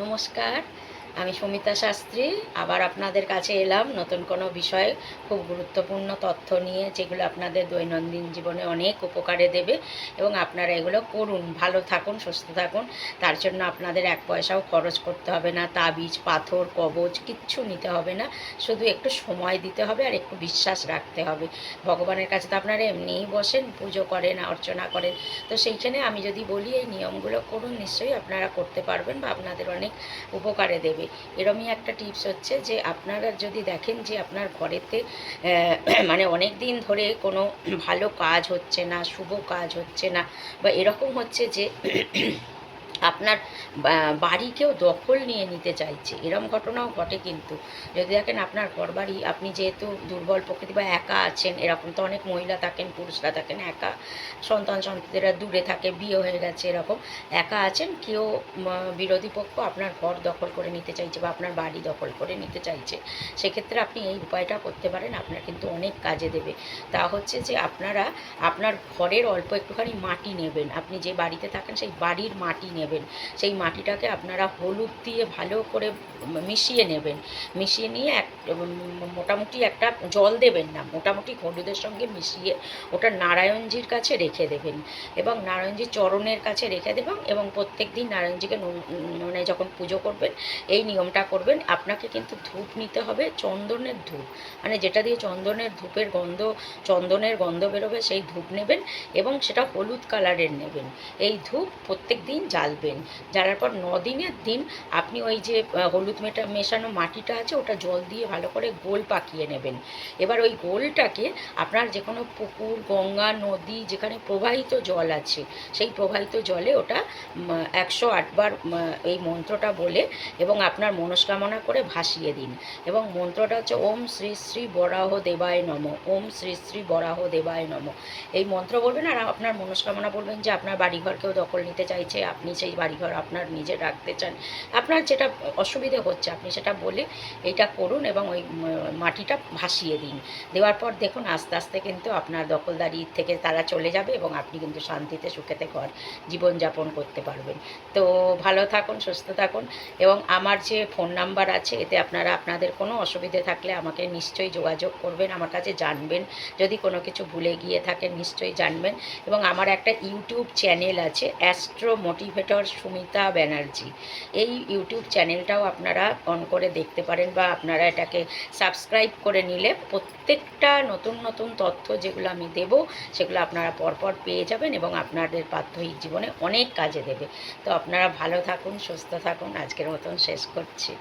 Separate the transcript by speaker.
Speaker 1: নমস্কার। আমি সুমিতা শাস্ত্রী, আবার আপনাদের কাছে এলাম নতুন কোনো বিষয়ে খুব গুরুত্বপূর্ণ তথ্য নিয়ে, যেগুলো আপনাদের দৈনন্দিন জীবনে অনেক উপকারে দেবে এবং আপনারা এগুলো করুন। ভালো থাকুন, সুস্থ থাকুন। তার জন্য আপনাদের এক পয়সাও খরচ করতে হবে না। তাবিজ, পাথর, কবচ কিচ্ছু নিতে হবে না। শুধু একটু সময় দিতে হবে আর একটু বিশ্বাস রাখতে হবে। ভগবানের কাছে তো আপনারা এমনিই বসেন, পুজো করেন, অর্চনা করেন। তো সেইখানে আমি যদি বলি, এই নিয়মগুলো করুন, নিশ্চয়ই আপনারা করতে পারবেন বা আপনাদের অনেক উপকারে দেবে। এরমই একটা টিপস হচ্ছে যে, আপনারা যদি দেখেন যে আপনার ঘরেতে মানে অনেক দিন ধরে কোনো ভালো কাজ হচ্ছে না, শুভ কাজ হচ্ছে না, বা এরকম হচ্ছে যে আপনার বাড়িকেও দখল নিয়ে নিতে চাইছে। এরম ঘটনাও ঘটে কিন্তু। যদি দেখেন আপনার ঘরবাড়ি, আপনি যেহেতু দুর্বল প্রকৃতি বা একা আছেন, এরকম তো অনেক মহিলা থাকেন, পুরুষরা থাকেন, একা সন্তান সন্ততিরা দূরে থাকে, বিয়ে হয়ে গেছে, এরকম একা আছেন, কেউ বিরোধী পক্ষ আপনার ঘর দখল করে নিতে চাইছে বা আপনার বাড়ি দখল করে নিতে চাইছে, সেক্ষেত্রে আপনি এই উপায়টা করতে পারেন, আপনার কিন্তু অনেক কাজে দেবে। তা হচ্ছে যে আপনারা, আপনার ঘরের অল্প একটুখানি মাটি নেবেন। আপনি যে বাড়িতে থাকেন, সেই বাড়ির মাটি নেবেন। সেই মাটিটাকে আপনারা হলুদ দিয়ে ভালো করে মিশিয়ে নেবেন। মিশিয়ে নিয়ে এক মোটামুটি একটা জল দেবেন না, মোটামুটি হলুদের সঙ্গে মিশিয়ে ওটা নারায়ণজির কাছে রেখে দেবেন এবং নারায়ণজির চরণের কাছে রেখে দেবেন এবং প্রত্যেক দিন নারায়ণজিকে মানে যখন পুজো করবেন এই নিয়মটা করবেন, আপনাকে কিন্তু ধূপ নিতে হবে, চন্দনের ধূপ। মানে যেটা দিয়ে চন্দনের ধূপের গন্ধ, চন্দনের গন্ধ বেরোবে সেই ধূপ নেবেন এবং সেটা হলুদ কালারের নেবেন। এই ধূপ প্রত্যেক দিন জ্বালবেন জ্বালার পর দিনের দিন আপনি ওই যে হলুদ মেটা, মেশানো মাটিটা আছে, ওটা জল দিয়ে ভালো করে গোল পাকিয়ে নেবেন। এবার ওই গোলটাকে আপনার যে কোনো পুকুর, গঙ্গা, নদী যেখানে প্রবাহিত জল আছে, সেই প্রবাহিত জলে ওটা একশো আটবার এই মন্ত্রটা বলে এবং আপনার মনস্কামনা করে ভাসিয়ে দিন। এবং মন্ত্রটা হচ্ছে, ওম শ্রী শ্রী বরাহ দেবায় নম, ওম শ্রী শ্রী বরাহ দেবায় নম। এই মন্ত্র বলবেন আর আপনার মনস্কামনা বলবেন যে, আপনার বাড়িঘর কেউ দখল নিতে চাইছে, আপনি সেই বাড়িঘর আপনার নিজে রাখতে চান, আপনার যেটা অসুবিধে হচ্ছে, আপনি সেটা বলে এইটা করুন এবং ওই মাটিটা ভাসিয়ে দিন। দেওয়ার পর দেখুন আস্তে আস্তে কিন্তু আপনার দখলদারি থেকে তারা চলে যাবে এবং আপনি কিন্তু শান্তিতে, সুখেতে ঘর জীবনযাপন করতে পারবেন। তো ভালো থাকুন, সুস্থ থাকুন এবং আমার যে ফোন নাম্বার আছে, এতে আপনারা আপনাদের কোনো অসুবিধে থাকলে আমাকে নিশ্চয়ই যোগাযোগ করবেন, আমার কাছে জানবেন। যদি কোনো কিছু ভুলে গিয়ে থাকেন, নিশ্চয়ই জানবেন। এবং আমার একটা ইউটিউব চ্যানেল আছে অ্যাস্ট্রো মোটিভেটর সুমিতা ব্যানার্জি। এই ইউটিউব চ্যানেলটাও আপনারা অন করে দেখতে পারেন বা আপনারা এটাকে সাবস্ক্রাইব করে নিলে প্রত্যেকটা নতুন নতুন তথ্য যেগুলো আমি দেব, সেগুলো আপনারা পরপর পেয়ে যাবেন এবং আপনাদের প্রাত্যহিক জীবনে অনেক কাজে দেবে। তো আপনারা ভালো থাকুন, সুস্থ থাকুন। আজকের মতন শেষ করছি।